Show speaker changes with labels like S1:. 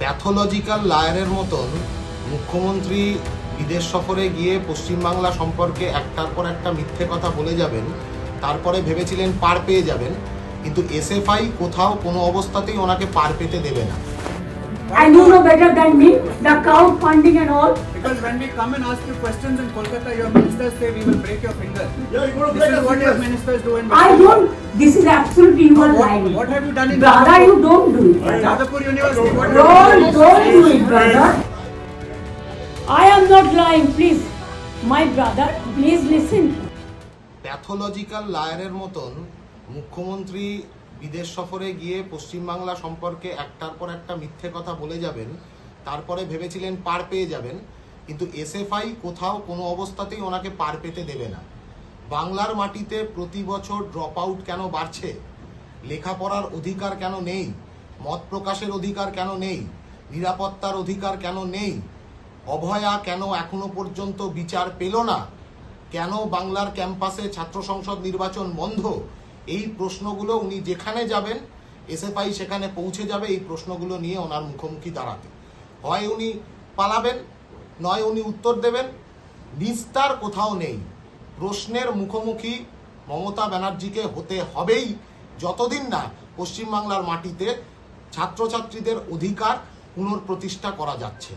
S1: Pathological লায়ারের মতন মুখ্যমন্ত্রী বিদেশ সফরে গিয়ে পশ্চিমবাংলা সম্পর্কে একটার পর একটা মিথ্যে কথা বলে যাবেন, তারপরে ভেবেছিলেন পার পেয়ে যাবেন, কিন্তু এসএফআই কোথাও কোনো অবস্থাতেই ওনাকে পার পেতে দেবে না.
S2: Because when we come and ask you questions in Kolkata, your ministers say we will break your finger.
S3: Yeah, you're gonna
S2: This
S3: break
S2: is what your ministers do in
S4: I don't, this is absolutely you are
S2: What-
S4: lying.
S2: what have you done in
S4: Brother, you don't do it.
S2: Jadavpur University. What have you
S4: Don't,
S2: done?
S4: don't do it, brother. I am not lying, please. My brother, please listen.
S1: Pathological লায়ারের মতন মুখ্যমন্ত্রী বিদেশ সফরে গিয়ে পশ্চিমবাংলা সম্পর্কে একটার পর একটা মিথ্যে কথা বলে যাবেন তারপরে ভেবেছিলেন পার পেয়ে যাবেন কিন্তু এসএফআই কোথাও কোনো অবস্থাতেই ওনাকে পার পেতে দেবে না। বাংলার মাটিতে প্রতি বছর ড্রপ আউট কেন বাড়ছে? লেখাপড়ার অধিকার কেন নেই? মত প্রকাশের অধিকার কেন নেই? নিরাপত্তার অধিকার কেন নেই? অভয়া কেন এখনও পর্যন্ত বিচার পেল না? কেন বাংলার ক্যাম্পাসে ছাত্র সংসদ নির্বাচন বন্ধ? এই প্রশ্নগুলো উনি যেখানে যাবেন, এসএফআই সেখানে পৌঁছে যাবে এই প্রশ্নগুলো নিয়ে ওনার মুখোমুখি দাঁড়াতে। হয় উনি পালাবেন নয়, উনি উত্তর দেবেন। নিস্তার কোথাও নেই। প্রশ্নের মুখোমুখি মমতা ব্যানার্জিকে হতে হবেই। যতদিন না পশ্চিমবাংলার মাটিতে ছাত্রছাত্রীদের অধিকার পুনর্প্রতিষ্ঠা করা যাচ্ছে।